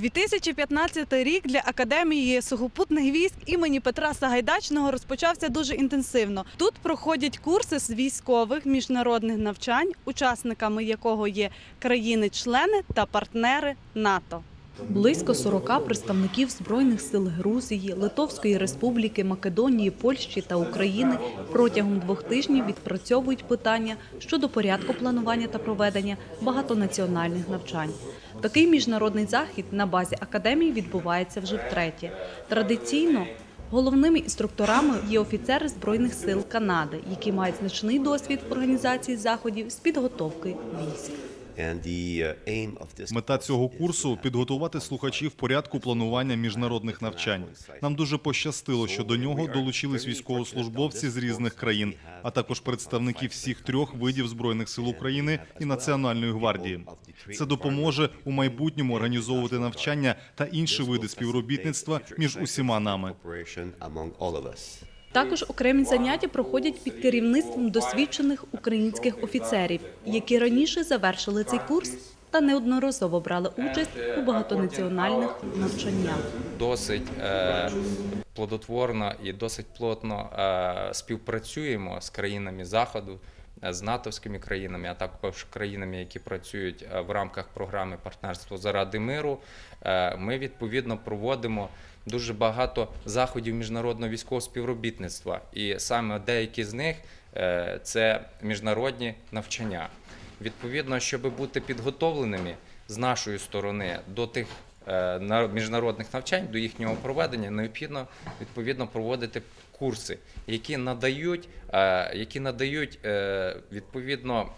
2015 рік для академії сухопутних військ імені Петра Сагайдачного розпочався дуже інтенсивно. Тут проходять курси з військових міжнародних навчань, учасниками якого є країни-члени та партнери НАТО. Близько 40 представників збройних сил Грузії, Литовської Республіки, Македонії, Польщі та України протягом двох тижнів відпрацьовують питання щодо порядку планування та проведення багатонаціональних навчань. Такий міжнародний захід на базі академії відбувається вже втретє. Традиційно головними інструкторами є офіцери збройних сил Канади, які мають значний досвід в організації заходів з підготовки військ. Uh, Мета цього курсу підготувати слухачів порядку планування міжнародних навчань. Нам дуже пощастило, що до нього долучились військовослужбовці з різних країн, а також представники всіх трьох видів збройних сил України і Національної гвардії. Це допоможе у майбутньому організовувати навчання та інші види співробітництва між усіма нами. Також окремі заняття проходять під керівництвом досвідчених українських офіцерів, які раніше завершили цей курс та неодноразово брали участь у багатонаціональних навчаннях. досить е, плодотворно і досить плотно е, співпрацюємо з країнами Заходу, з натовськими країнами, а також країнами, які працюють е, в рамках програми партнерство заради миру. Е, Ми відповідно проводимо дуже багато заходів міжнародного військового співробітництва, і саме деякі з них е, це міжнародні навчання. Відповідно, щоб бути підготовленими з нашої сторони до тих е, міжнародних навчань, до їхнього проведення, необхідно відповідно проводити курси, які надають, е, які надають е, відповідно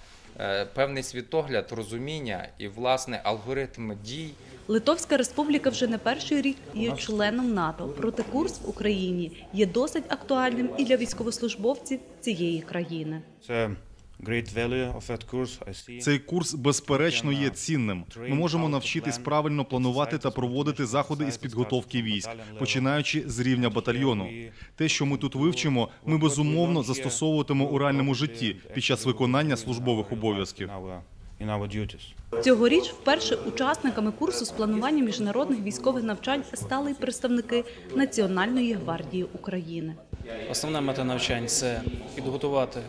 е, певний світогляд, розуміння і власне алгоритм дій. Литовська республіка вже не перший рік є членом НАТО. Проте курс в Україні є досить актуальним і для військовослужбовців цієї країни. It's Цей курс безперечно є цінним. Ми можемо навчитись правильно планувати та проводити заходи із підготовки військ, починаючи з рівня батальйону. Те, що ми тут вивчимо, ми безумовно застосовуватимо у реальному житті під час виконання службових обов'язків. Цьогоріч вперше учасниками курсу з планування міжнародних військових навчань стали й представники Національної гвардії України. Основна мета навчань це підготувати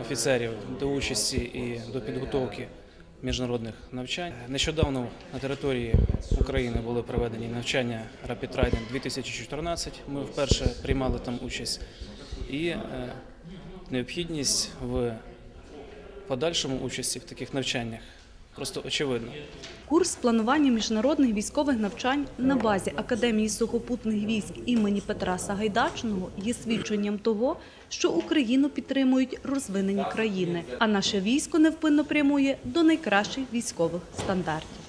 офіцерів до участі і до підготовки міжнародних навчань. Нещодавно на території України були проведені навчання Rapid Trident 2014. Ми вперше приймали там участь. І е, необхідність в подальшому участі в таких навчаннях просто очевидно. Курс планування міжнародних військових навчань на базі Академії сухопутних військ імені Петра Сагайдачного є свідченням того, що Україну підтримують розвинені країни, а наше військо невпинно прямує до найкращих військових стандартів.